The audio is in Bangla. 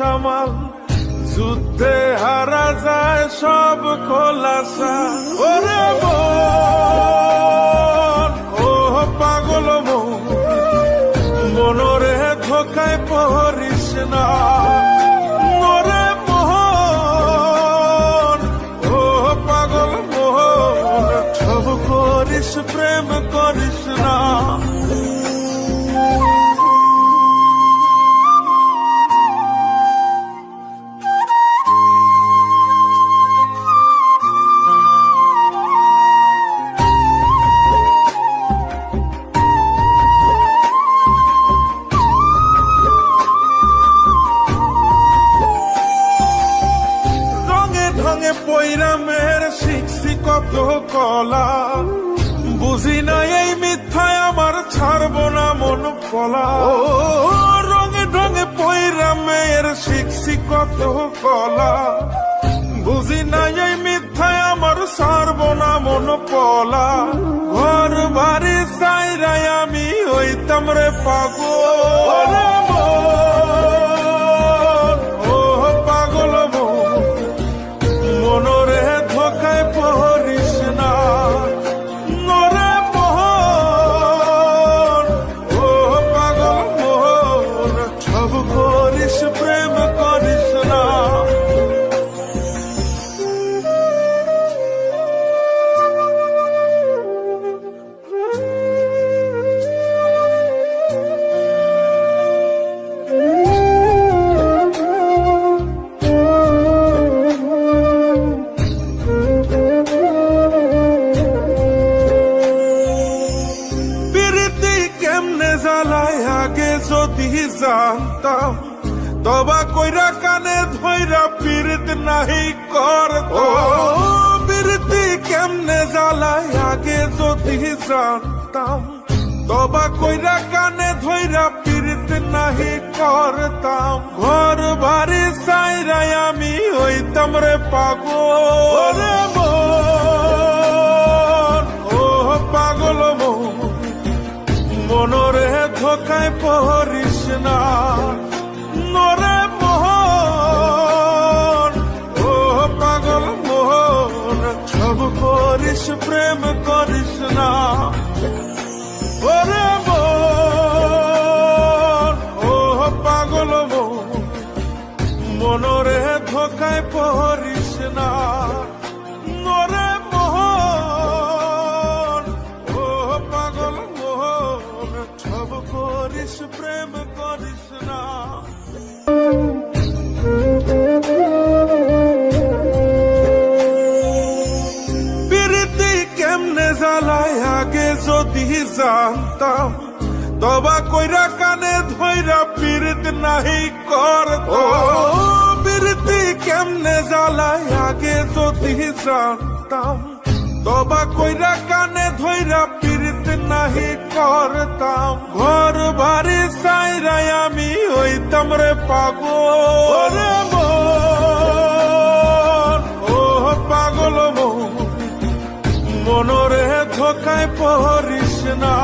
বেসামাল যুদ্ধে হারা যায় সব খোলাসা। ওরে ও পাগল মন মনরে ধোকায় পরিস না। কলা। বুঝি না এই মিথ্যায় আমার ছাড়ব না মন ও রঙে ঢঙে পৈরামের শিখছি কত কলা। বুঝি না এই মিথ্যায় আমার ছাড়ব না মন পলা। ঘর বাড়ি সাইরাই আমি হইতাম রে পাগল। জ্বালায় আগে যদি জানতাম তবা কইরা কানে ধইরা পীড়িত নাহি কর ও। প্রীতি কেমনে জ্বালায় আগে যদি জানতাম তবা কইরা কানে ধইরা পীড়িত নাহি করতাম। ঘর বাড়ি সাইরাই আমি হইতাম রে পাগল। ধোকায় পড়িস না। নরে মোহন, ও পাগল মোহন, সব করিস, প্রেম করিস না। ওরে মন ও পাগল মন মনরে ধোকায় পড়িস না। নরে যদি জানতাম তবা কইরা কানে ধইরা পীড়িত নাহি করত। প্রীতি কেমনে জ্বালায় আগে যদি জানতাম তবা কইরা কানে ধইরা পীড়িত নাহি করতাম। ঘর বাড়ি সাইরাই আমি হইতাম রে পাগল। মনরে ধোকায় পড়িস না